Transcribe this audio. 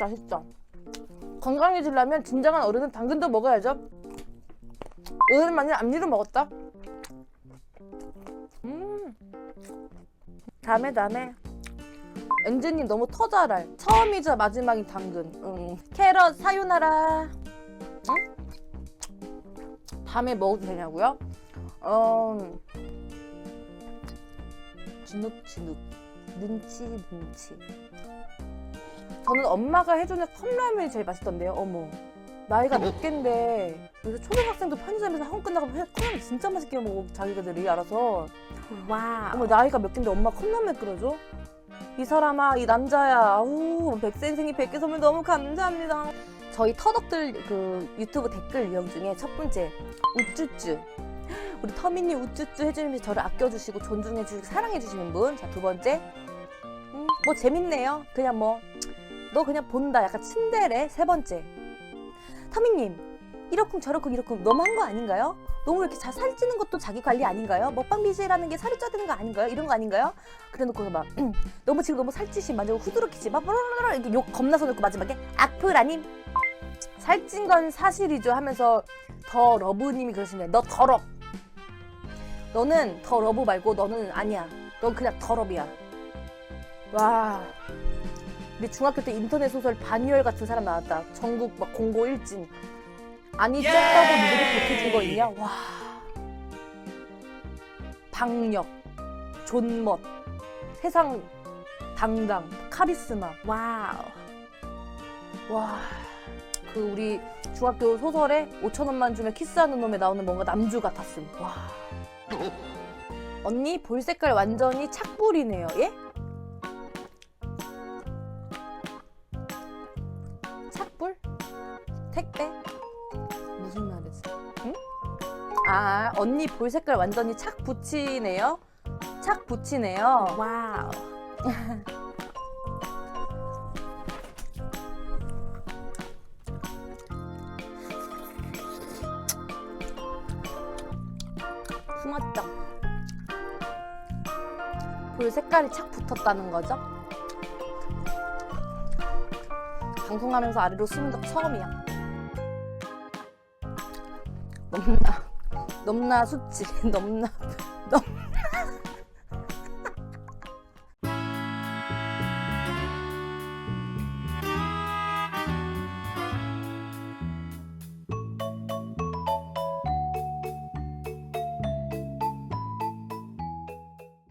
맛있죠? 건강해지려면 진정한 어른은 당근도 먹어야죠. 어른만이 앞니를 먹었다. 음. 다음에 다음에. 엔진님 너무 터잘알. 처음이자 마지막인 당근. 음. 캐럿 사요나라. 응? 다음에 먹어도 되냐고요? 어. 주눅주눅. 눈치 눈치. 저는 엄마가 해주는 컵라면이 제일 맛있던데요. 어머. 나이가 몇 갠데 요새 초등학생도 편의점에서 학원 끝나고 컵라면 진짜 맛있게 먹어 자기들이 알아서 와우. 어머 나이가 몇 갠데 엄마 컵라면 끓여줘? 이 사람아 이 남자야 아우 백센생이 백개 선물 너무 감사합니다 저희 터덕들 그 유튜브 댓글 유형 중에 첫 번째 우쭈쭈 우리 터미님 우쭈쭈 해주면서 저를 아껴주시고 존중해주시고 사랑해주시는 분 자 두 번째 음, 뭐 재밌네요 그냥 뭐 너 그냥 본다. 약간 츤데레. 세 번째. 터미님 이러쿵 저러쿵 이러쿵 너무한 거 아닌가요? 너무 이렇게 잘 살찌는 것도 자기 관리 아닌가요? 먹방 BJ라는 게 살이 쪄야 되는 거 아닌가요? 이런 거 아닌가요? 그래 놓고 막 너무 지금 너무 살찌시 만지고 후드럽히지 막 브르르르 이렇게 욕 겁나 써놓고 마지막에 악플아님 살찐 건 사실이죠 하면서 더 러브님이 그러시네 너 더럽 너는 더 러브 말고 너는 아니야. 넌 그냥 더럽이야. 와 우리 중학교 때 인터넷 소설 반유열 같은 사람 나왔다 전국 막 공고 일진 아니 쨌다고 니들이 보태준 거 있냐 와 박력 존멋 세상 당당 카리스마 와우. 와, 그 우리 중학교 소설에 5천 원만 주면 키스하는 놈에 나오는 뭔가 남주 같았음. 와. 언니 볼 색깔 완전히 착불이네요. 예? 착불? 택배? 무슨 말이지? 응? 아, 언니 볼 색깔 완전히 착 붙이네요. 착 붙이네요. 와우. 숨었죠. 볼 색깔이 착 붙었다는 거죠. 방송하면서 아래로 숨은 적 처음이야. 넘나, 넘나 수치, 넘나, 넘,